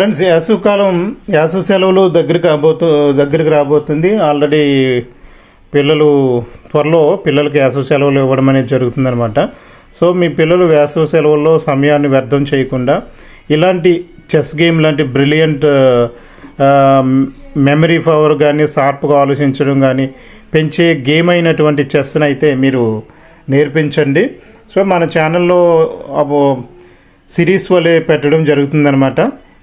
Friends యాసవకాలం యాసవ సెలవులు దగ్గరికి రాబోతు దగ్గరికి రాబోతుంది. ఆల్రెడీ పిల్లలు త్వరలో పిల్లలకి వేసవి సెలవులు ఇవ్వడం అనేది జరుగుతుందనమాట సో మీ పిల్లలు వేసవి సెలవుల్లో సమయాన్ని వ్యర్థం చేయకుండా ఇలాంటి చెస్ గేమ్ లాంటి బ్రిలియంట్ మెమరీ పవర్ కానీ షార్ప్గా ఆలోచించడం కానీ పెంచే గేమ్ అయినటువంటి చెస్ని అయితే మీరు నేర్పించండి. సో మన ఛానల్లో అబో సిరీస్ వలె పెట్టడం జరుగుతుందనమాట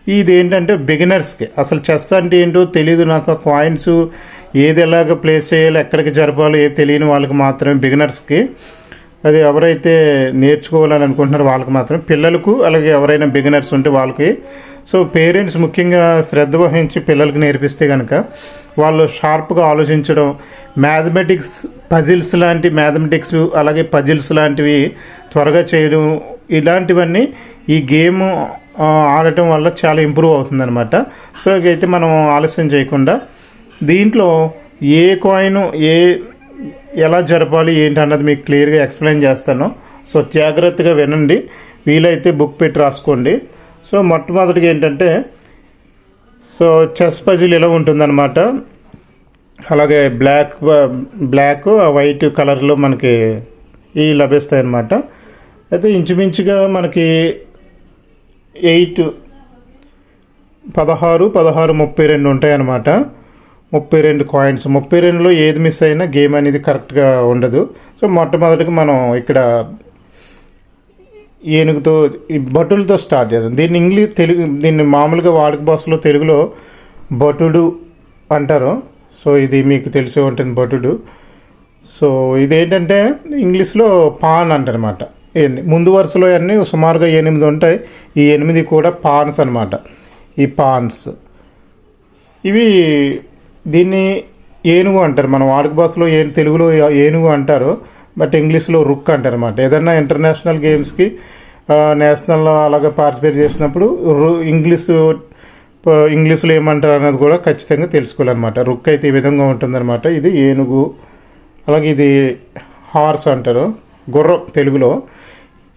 ఇది ఏంటంటే బిగినర్స్కి. అసలు చెస్ అంటే ఏంటో తెలియదు నాకు. ఆ కాయిన్స్ ఏది ఎలాగ ప్లేస్ చేయాలో ఎక్కడికి జరపాలో ఏది తెలియని వాళ్ళకి మాత్రమే బిగినర్స్కి. అది ఎవరైతే నేర్చుకోవాలని అనుకుంటున్నారో వాళ్ళకి మాత్రం పిల్లలకు అలాగే ఎవరైనా బిగినర్స్ ఉంటే వాళ్ళకి. సో పేరెంట్స్ ముఖ్యంగా శ్రద్ధ వహించి పిల్లలకి నేర్పిస్తే కనుక వాళ్ళు షార్ప్గా ఆలోచించడం మ్యాథమెటిక్స్ పజిల్స్ లాంటి మ్యాథమెటిక్స్ అలాగే పజిల్స్ లాంటివి త్వరగా చేయడం ఇలాంటివన్నీ ఈ గేమ్ ఆడటం వల్ల చాలా ఇంప్రూవ్ అవుతుందన్నమాట. సో అయితే మనం ఆలస్యం చేయకుండా దీంట్లో ఏ కాయిన్ ఏ ఎలా జరపాలి ఏంటి అన్నది మీకు క్లియర్గా ఎక్స్ప్లెయిన్ చేస్తాను. సో జాగ్రత్తగా వినండి. వీలైతే బుక్ పెట్టి రాసుకోండి. సో మొట్టమొదటిగా ఏంటంటే సో చెస్ పజిల్ ఇలా ఉంటుందన్నమాట. అలాగే బ్లాక్ బ్లాక్ వైట్ కలర్లో మనకి ఇవి లభిస్తాయి అన్నమాట అయితే ఇంచుమించుగా మనకి ఎయిట్ పదహారు పదహారు ముప్పై రెండు ఉంటాయన్నమాట. ముప్పై రెండు కాయిన్స్ ముప్పై రెండులో ఏది మిస్ అయినా గేమ్ అనేది కరెక్ట్గా ఉండదు. సో మొట్టమొదటిగా మనం ఇక్కడ ఏనుగుతో ఈ భటులతో స్టార్ట్ చేద్దాం. దీన్ని ఇంగ్లీష్ తెలుగు దీన్ని మామూలుగా వాడుక భాషలో తెలుగులో భటుడు అంటారు. సో ఇది మీకు తెలిసే ఉంటుంది భటుడు. సో ఇదేంటంటే ఇంగ్లీష్లో పాన్ ఇవన్నీ ముందు వరుసలో అన్నీ సుమారుగా ఎనిమిది ఉంటాయి. ఈ ఎనిమిది కూడా పాన్స్ అనమాట ఈ పాన్స్. ఇవి దీన్ని ఏనుగు అంటారు. మన వాడుక భాషలో ఏ తెలుగులో ఏనుగు అంటారు బట్ ఇంగ్లీష్లో రుక్ అంటారు అనమాట ఏదన్నా ఇంటర్నేషనల్ గేమ్స్కి నేషనల్ అలాగే పార్టిసిపేట్ చేసినప్పుడు రు ఇంగ్లీష్ ఇంగ్లీషులో ఇంగ్లీష్లో ఏమంటారు అన్నది కూడా ఖచ్చితంగా తెలుసుకోవాలన్నమాట. రుక్ అయితే ఈ విధంగా ఉంటుందన్నమాట. ఇది ఏనుగు. అలాగే ఇది హార్స్ అంటారు. గుర్రం తెలుగులో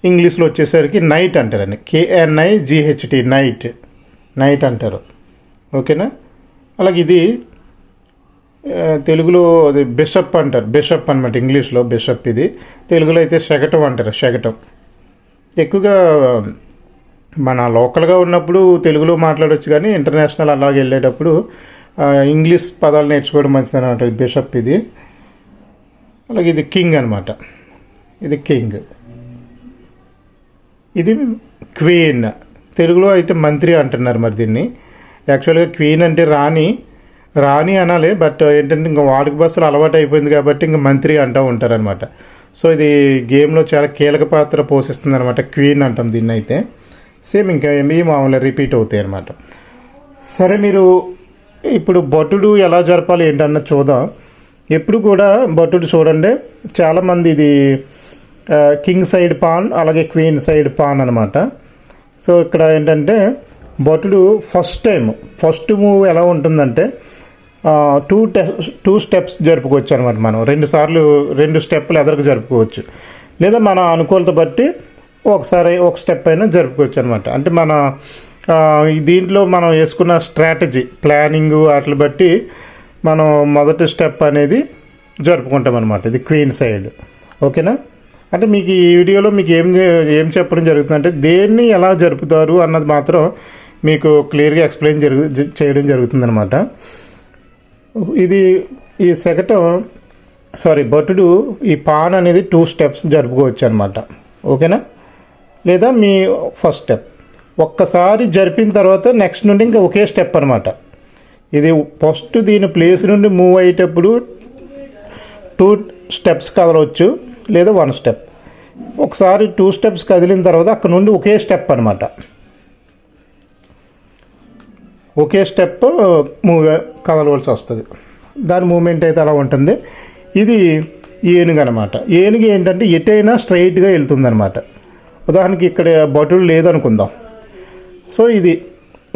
ఇంగ్లీష్లో వచ్చేసరికి నైట్ అంటారండి. కేఎన్ఐ జిహెచ్టి నైట్ నైట్ అంటారు. ఓకేనా? అలాగే ఇది తెలుగులో అది బిషప్ అంటారు. బిషప్ అనమాట ఇంగ్లీష్లో బిషప్ ఇది. తెలుగులో అయితే శకటం అంటారు శకటం. ఎక్కువగా మన లోకల్గా ఉన్నప్పుడు తెలుగులో మాట్లాడవచ్చు కానీ ఇంటర్నేషనల్ అలాగే వెళ్ళేటప్పుడు ఇంగ్లీష్ పదాలు నేర్చుకోవడం మంచిదని అంటారు బిషప్ ఇది. అలాగే ఇది కింగ్ అనమాట ఇది కింగ్. ఇది క్వీన్. తెలుగులో అయితే మంత్రి అంటున్నారు మరి దీన్ని. యాక్చువల్గా క్వీన్ అంటే రాణి. రాణి అనాలి బట్ ఏంటంటే ఇంకా వాడుక బస్సులు అలవాటు అయిపోయింది కాబట్టి ఇంకా మంత్రి అంటూ ఉంటారనమాట సో ఇది గేమ్లో చాలా కీలక పాత్ర పోషిస్తుంది అనమాట క్వీన్ అంటాం దీన్ని అయితే. సేమ్ ఇంకా ఏమి మామూలుగా రిపీట్ అవుతాయి అనమాట సరే మీరు ఇప్పుడు బొట్టుడు ఎలా జరపాలి ఏంటన్నది చూద్దాం. ఎప్పుడు కూడా బొట్టుడు చూడండి. చాలామంది ఇది కింగ్ సైడ్ పాన్ అలాగే క్వీన్ సైడ్ పాన్ అనమాట సో ఇక్కడ ఏంటంటే భటుడు ఫస్ట్ టైం ఫస్ట్ మూవ్ ఎలా ఉంటుందంటే టూ టె టూ స్టెప్స్ జరుపుకోవచ్చు అనమాట మనం. రెండు సార్లు రెండు స్టెప్లు ఎదరకు జరుపుకోవచ్చు. లేదా మన అనుకూలత బట్టి ఒకసారి ఒక స్టెప్ అయినా జరుపుకోవచ్చు అనమాట అంటే మన దీంట్లో మనం వేసుకున్న స్ట్రాటజీ ప్లానింగ్ వాటిని బట్టి మనం మొదటి స్టెప్ అనేది జరుపుకుంటాం అనమాట ఇది క్వీన్ సైడ్ ఓకేనా? అంటే మీకు ఈ వీడియోలో మీకు ఏం ఏం చెప్పడం జరుగుతుంది అంటే దేన్ని ఎలా జరుపుతారు అన్నది మాత్రం మీకు క్లియర్గా ఎక్స్ప్లెయిన్ జరుగు చేయడం జరుగుతుందనమాట ఇది ఈ శకటం సారీ భటుడు ఈ పాన్ అనేది టూ స్టెప్స్ జరుపుకోవచ్చు అనమాట ఓకేనా? లేదా మీ ఫస్ట్ స్టెప్. ఒక్కసారి జరిపిన తర్వాత నెక్స్ట్ నుండి ఇంకా ఒకే స్టెప్ అనమాట ఇది ఫస్ట్ దీని ప్లేస్ నుండి మూవ్ అయ్యేటప్పుడు టూ స్టెప్స్ కదలవచ్చు లేదా వన్ స్టెప్ ఒకసారి టూ స్టెప్స్ కదిలిన తర్వాత అక్కడ నుండి ఒకే స్టెప్ అనమాట ఒకే స్టెప్ మూవ్ uh, uh, కదలవలసి వస్తుంది. దాని మూమెంట్ అయితే అలా ఉంటుంది. ఇది ఏనుగు అనమాట ఏనుగు ఏంటంటే ఎటైనా స్ట్రైట్గా వెళ్తుందనమాట ఉదాహరణకి ఇక్కడ బటులు లేదనుకుందాం. సో ఇది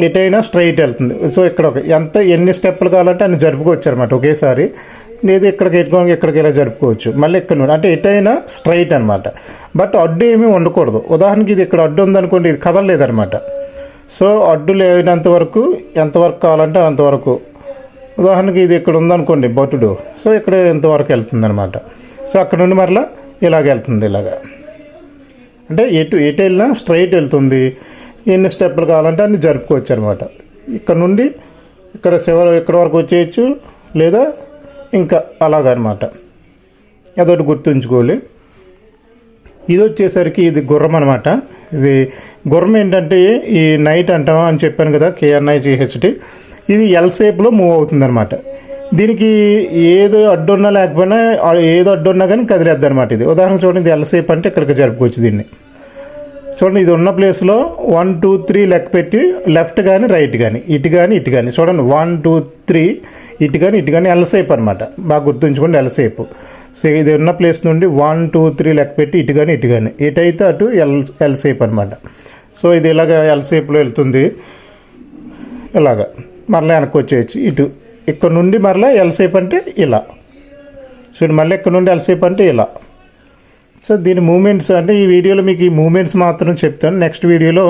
ఎటైనా స్ట్రైట్ వెళ్తుంది. సో ఇక్కడ ఒక ఎంత ఎన్ని స్టెప్పులు కావాలంటే అన్ని జరుపుకోవచ్చు అనమాట ఒకేసారి. లేదు ఇక్కడికి ఎట్టుకోవడం ఇక్కడికి ఇలా జరుపుకోవచ్చు. మళ్ళీ ఇక్కడ నుండి అంటే ఎటైనా స్ట్రైట్ అనమాట బట్ అడ్డు ఏమీ ఉండకూడదు. ఉదాహరణకి ఇది ఇక్కడ అడ్డు ఉందనుకోండి ఇది కదలలేదనమాట సో అడ్డు లేనంత వరకు ఎంతవరకు కావాలంటే అంతవరకు ఉదాహరణకి ఇది ఇక్కడ ఉందనుకోండి బొట్టుడు సో ఇక్కడ ఎంతవరకు వెళ్తుంది అనమాట సో అక్కడ నుండి మరలా ఇలాగ వెళ్తుంది ఇలాగా. అంటే ఎటు ఎటు వెళ్ళినా స్ట్రైట్ వెళ్తుంది. ఎన్ని స్టెప్పులు కావాలంటే అన్ని జరుపుకోవచ్చు అనమాట ఇక్కడ నుండి ఇక్కడ చివరి ఇక్కడ వరకు వచ్చేయచ్చు. లేదా ఇంకా అలాగనమాట. అదొకటి గుర్తుంచుకోవాలి. ఇది వచ్చేసరికి ఇది గుర్రం అనమాట ఇది గుర్రం ఏంటంటే ఈ నైట్ అంటాం అని చెప్పాను కదా కేఎన్ఐజిహెచ్డి ఇది ఎల్ షేప్లో మూవ్ అవుతుంది అనమాట దీనికి ఏదో అడ్డున్నా లేకపోయినా ఏదో అడ్డున్నా కానీ కదిలేద్ది అనమాట ఇది. ఉదాహరణ చూడండి ఇది ఎల్ షేప్ అంటే ఇక్కడికి జరుపుకోవచ్చు దీన్ని. చూడండి ఇది ఉన్న ప్లేస్లో వన్ టూ త్రీ లెక్క పెట్టి లెఫ్ట్ కానీ రైట్ కానీ ఇటు కానీ ఇటు కానీ చూడండి వన్ టూ త్రీ ఇటు కానీ ఇటు కానీ ఎల్ షేప్ అనమాట బాగా గుర్తుంచుకోండి ఎల్ షేప్ సో ఇది ఉన్న ప్లేస్ నుండి వన్ టూ త్రీ లెక్క పెట్టి ఇటు కానీ ఇటు కానీ ఇటైతే అటు ఎల్ ఎల్ షేప్ అనమాట సో ఇది ఇలాగ ఎల్ షేప్లో వెళ్తుంది. ఇలాగ. మరలా వెనక్కి వచ్చేయచ్చు. ఇటు. ఇక్కడ నుండి మరలా ఎల్ షేప్ అంటే ఇలా. సో మళ్ళీ ఇక్కడ నుండి ఎల్ షేప్ అంటే ఇలా. సో దీని మూమెంట్స్ అంటే ఈ వీడియోలో మీకు ఈ మూమెంట్స్ మాత్రం చెప్తాను. నెక్స్ట్ వీడియోలో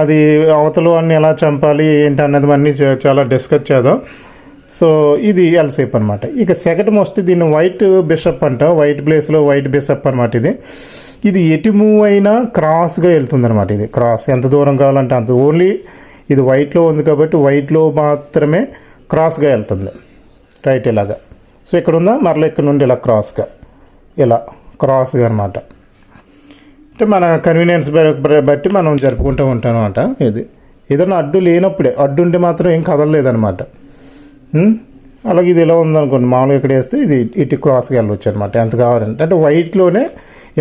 అది అవతల అన్ని ఎలా చంపాలి ఏంటి అన్నది అన్నీ చాలా డిస్కస్ చేద్దాం. సో ఇది ఎల్ షేప్ అనమాట ఇక సెకండ్ మోస్ట్ దీన్ని వైట్ బిషప్ అంట. వైట్ ప్లేస్లో వైట్ బిషప్ అనమాట ఇది. ఇది ఎటు మూవ్ అయినా క్రాస్గా వెళ్తుంది అనమాట ఇది. క్రాస్ ఎంత దూరం కావాలంటే అంత. ఓన్లీ ఇది వైట్లో ఉంది కాబట్టి వైట్లో మాత్రమే క్రాస్గా వెళ్తుంది. రైట్ ఇలాగా. సో ఇక్కడ ఉందా? మరలా ఇక్కడ నుండి ఇలా క్రాస్గా ఇలా. క్రాస్గా అనమాట అంటే మన కన్వీనియన్స్ బట్టి మనం జరుపుకుంటూ ఉంటాం అనమాట ఇది. ఏదైనా అడ్డు లేనప్పుడే అడ్డు ఉంటే మాత్రం ఏం కదలలేదనమాట అలాగే ఇది ఎలా ఉందనుకోండి మామూలుగా ఇక్కడ వేస్తే ఇది ఇటు క్రాస్గా వెళ్ళొచ్చు అనమాట ఎంత కావాలంటే అంటే వైట్లోనే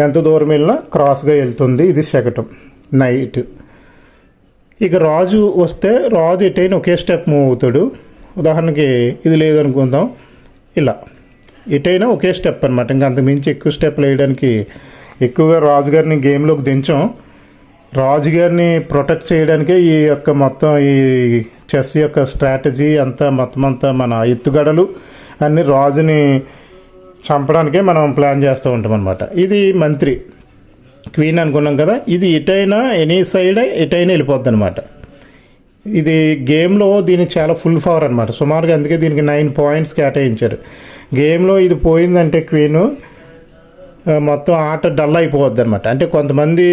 ఎంత దూరం వెళ్ళినా క్రాస్గా వెళ్తుంది ఇది శకటం నైట్. ఇక రాజు వస్తే రాజు ఎటైనా ఒకే స్టెప్ మూవ్ అవుతాడు. ఉదాహరణకి ఇది లేదనుకుందాం ఇలా. ఎటైనా ఒకే స్టెప్ అనమాట ఇంకా అంతకుమించి ఎక్కువ స్టెప్లు వేయడానికి ఎక్కువగా రాజుగారిని గేమ్లోకి దించాం. రాజుగారిని ప్రొటెక్ట్ చేయడానికే ఈ యొక్క మొత్తం ఈ చెస్ యొక్క స్ట్రాటజీ అంతా మొత్తం అంతా మన ఎత్తుగడలు అన్ని రాజుని చంపడానికే మనం ప్లాన్ చేస్తూ ఉంటాం అనమాట ఇది మంత్రి క్వీన్ అనుకున్నాం కదా ఇది ఎటైనా ఎనీ సైడ్ ఎటైనా వెళ్ళిపోద్ది అనమాట ఇది గేమ్లో దీనికి చాలా ఫుల్ పవర్ అనమాట సుమారుగా అందుకే దీనికి నైన్ పాయింట్స్ కేటాయించారు. గేమ్లో ఇది పోయిందంటే క్వీను మొత్తం ఆట డల్ అయిపోవద్ది అనమాట అంటే కొంతమంది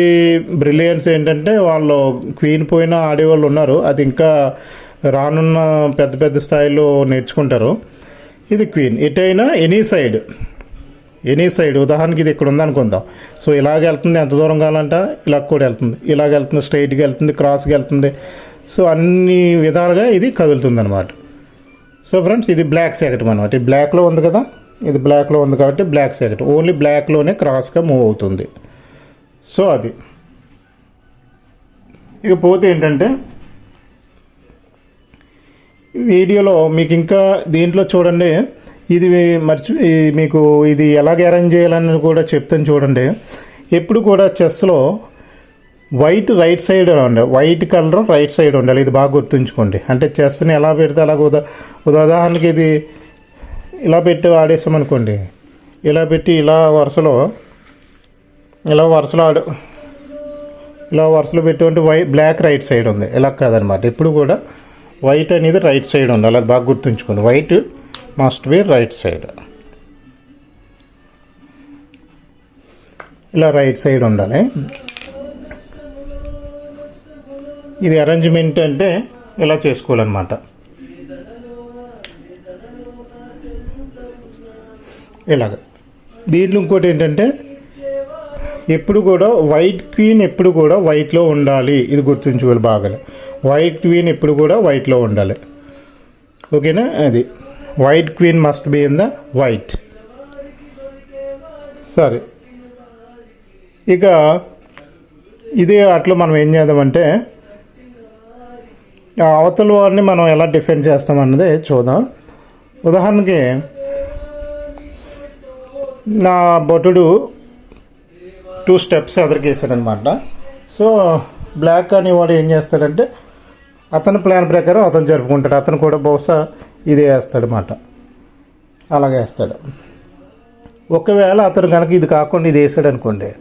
బ్రిలియన్స్ ఏంటంటే వాళ్ళు క్వీన్ పోయిన ఆడేవాళ్ళు ఉన్నారు. అది ఇంకా రానున్న పెద్ద పెద్ద స్థాయిలో నేర్చుకుంటారు. ఇది క్వీన్. ఎటైనా ఎనీ సైడ్ ఎనీ సైడ్. ఉదాహరణకి ఇది ఇక్కడ ఉందనుకుందాం. సో ఇలాగ వెళ్తుంది ఎంత దూరం కావాలంట? ఇలా కూడా వెళ్తుంది. ఇలాగ వెళ్తుంది స్ట్రైట్గా వెళ్తుంది క్రాస్గా వెళ్తుంది. సో అన్ని విధాలుగా ఇది కదులుతుంది అనమాట సో ఫ్రెండ్స్ ఇది బ్లాక్ సెగటం అనమాట ఇది బ్లాక్లో ఉంది కదా? ఇది బ్లాక్లో ఉంది కాబట్టి బ్లాక్ సెగటం ఓన్లీ బ్లాక్లోనే క్రాస్గా మూవ్ అవుతుంది. సో అది. ఇక పోతే ఏంటంటే వీడియోలో మీకు ఇంకా దీంట్లో చూడండి ఇది మర్చి మీకు ఇది ఎలాగ అరేంజ్ చేయాలని కూడా చెప్తాను చూడండి. ఎప్పుడు కూడా చెస్లో వైట్ రైట్ సైడ్ ఉండాలి వైట్ కలర్ రైట్ సైడ్ ఉండాలి. ఇది బాగా గుర్తుంచుకోండి. అంటే చెస్ని ఎలా పెడితే అలాగ ఉదా ఉదాహరణకి ఇది ఇలా పెట్టి ఆడేసాం అనుకోండి ఇలా పెట్టి ఇలా వరుసలో ఇలా వరుసలో ఆడు ఇలా వరుసలో పెట్టి వై బ్లాక్ రైట్ సైడ్ ఉంది. ఇలా కాదనమాట. ఇప్పుడు కూడా వైట్ అనేది రైట్ సైడ్ ఉండాలి. అది బాగా గుర్తుంచుకోండి. White must be right side ఇలా రైట్ సైడ్ ఉండాలి. ఇది అరేంజ్మెంట్ అంటే ఇలా చేసుకోవాలన్నమాట. ఇలాగ. దీంట్లో ఇంకోటి ఏంటంటే ఎప్పుడు కూడా వైట్ క్వీన్ ఎప్పుడు కూడా వైట్లో ఉండాలి. ఇది గుర్తుంచుకోవాలి బాగా వైట్ క్వీన్ ఎప్పుడు కూడా వైట్లో ఉండాలి. ఓకేనా? అది. White queen must be in the white సరే. ఇక ఇదే అట్లా మనం ఏం చేద్దామంటే అవతల వారిని మనం ఎలా డిఫెండ్ చేస్తాం అన్నదే చూద్దాం. ఉదాహరణకి నా భటుడు టూ స్టెప్స్ ఎదురుకేసాడనమాట సో బ్లాక్ అనేవాడు ఏం చేస్తాడంటే అతని ప్లాన్ ప్రకారం అతను జరుపుకుంటాడు. అతను కూడా బహుశా ఇదే వేస్తాడనమాట అలాగే వేస్తాడు. ఒకవేళ అతను కనుక ఇది కాకుండా ఇది వేసాడు అనుకోండి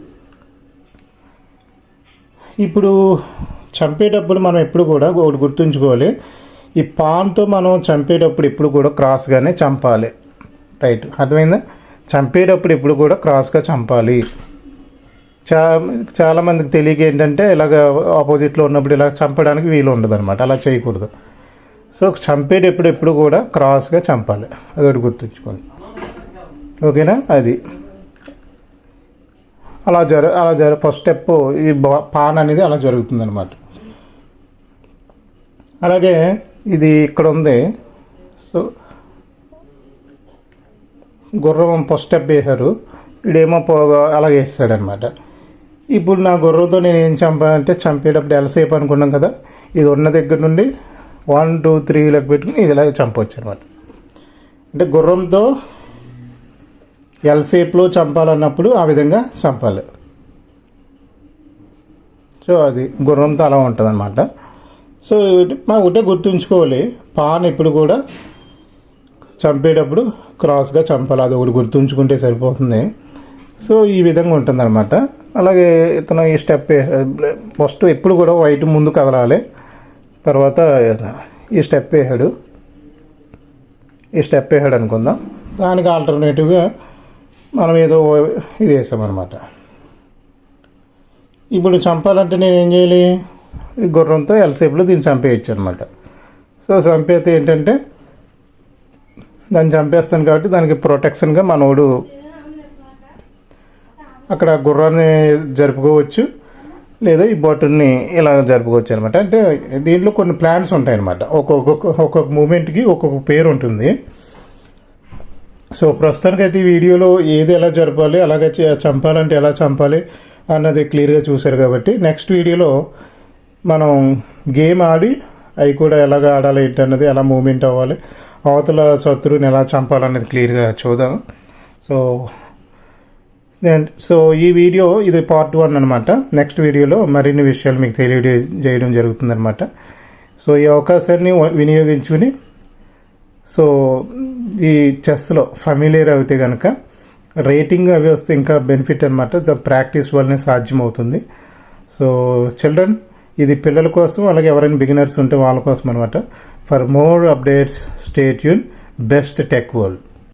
ఇప్పుడు చంపేటప్పుడు మనం ఎప్పుడు కూడా ఒకటి గుర్తుంచుకోవాలి. ఈ పాన్తో మనం చంపేటప్పుడు ఎప్పుడు కూడా క్రాస్గానే చంపాలి. రైట్ అర్థమైందా? చంపేటప్పుడు ఎప్పుడు కూడా క్రాస్గా చంపాలి. చా చాలామందికి తెలియక ఏంటంటే ఇలాగ ఆపోజిట్లో ఉన్నప్పుడు ఇలా చంపడానికి వీలు ఉండదు అనమాట అలా చేయకూడదు. సో చంపేటప్పుడు ఎప్పుడు కూడా క్రాస్గా చంపాలి. అదొకటి గుర్తుంచుకోండి. ఓకేనా? అది. అలా జర అలా జర ఫస్ట్ స్టెప్ ఈ పాన్ అనేది అలా జరుగుతుంది అనమాట అలాగే ఇది ఇక్కడ ఉంది. సో గుర్రం ఫస్ట్ స్టెప్ వేశారు. వీడేమో పోగా అలా వేస్తాడనమాట. ఇప్పుడు నా గుర్రంతో నేను ఏం చంపానంటే చంపేటప్పుడు ఎలసేపు అనుకున్నాం కదా ఇది ఉన్న దగ్గర నుండి వన్ టూ త్రీ లెక్క పెట్టుకుని ఇది ఇలాగ చంపవచ్చు అనమాట అంటే గుర్రంతో ఎల్ చంపాలన్నప్పుడు ఆ విధంగా చంపాలి. సో అది గుర్రంతో అలా ఉంటుంది అనమాట సో మనం ఒకటే గుర్తుంచుకోవాలి. పాన్ ఎప్పుడు కూడా చంపేటప్పుడు క్రాస్గా చంపాలి. అది ఒకటి గుర్తుంచుకుంటే సరిపోతుంది. సో ఈ విధంగా ఉంటుందన్నమాట. అలాగే ఇతను ఈ స్టెప్ ఫస్ట్ ఎప్పుడు కూడా వైట్ ముందు కదలాలి. తర్వాత ఈ స్టెప్ వేసాడు. ఈ స్టెప్ వేసాడు అనుకుందాం. దానికి ఆల్టర్నేటివ్గా మనం ఏదో ఇది వేసామన్నమాట. ఇప్పుడు చంపాలంటే నేను ఏం చేయాలి? ఈ గుర్రంతో ఎల్సేపులో దీన్ని చంపేయచ్చు అనమాట సో చంపేతే ఏంటంటే దాన్ని చంపేస్తాను కాబట్టి దానికి ప్రొటెక్షన్గా మనోడు అక్కడ గుర్రాన్ని జరుపుకోవచ్చు లేదా ఈ బటన్ని ఇలా జరుపుకోవచ్చు అనమాట అంటే దీంట్లో కొన్ని ప్లాన్స్ ఉంటాయి అనమాట ఒక్కొక్క ఒక్కొక్క మూమెంట్కి ఒక్కొక్క పేరు ఉంటుంది. సో ప్రస్తుతానికి అయితే ఈ వీడియోలో ఏది ఎలా జరపాలి అలాగే చంపాలంటే ఎలా చంపాలి అన్నది క్లియర్గా చూశారు కాబట్టి నెక్స్ట్ వీడియోలో మనం గేమ్ ఆడి అవి కూడా ఎలాగ ఆడాలి ఏంటన్నది ఎలా మూమెంట్ అవ్వాలి అవతల శత్రువుని ఎలా చంపాలనేది క్లియర్గా చూద్దాం. సో సో ఈ వీడియో ఇది పార్ట్ వన్ అనమాట నెక్స్ట్ వీడియోలో మరిన్ని విషయాలు మీకు తెలియజేయడం జరుగుతుందనమాట సో ఈ అవకాశాన్ని వినియోగించుకుని సో ఈ చెస్లో ఫెమిలియర్ అయితే కనుక రేటింగ్ అవి వస్తే ఇంకా బెనిఫిట్ అనమాట ప్రాక్టీస్ వల్లనే సాధ్యమవుతుంది. సో చిల్డ్రన్ ఇది పిల్లల కోసం అలాగే ఎవరైనా బిగినర్స్ ఉంటే వాళ్ళ కోసం అనమాట for more updates stay tune best tech world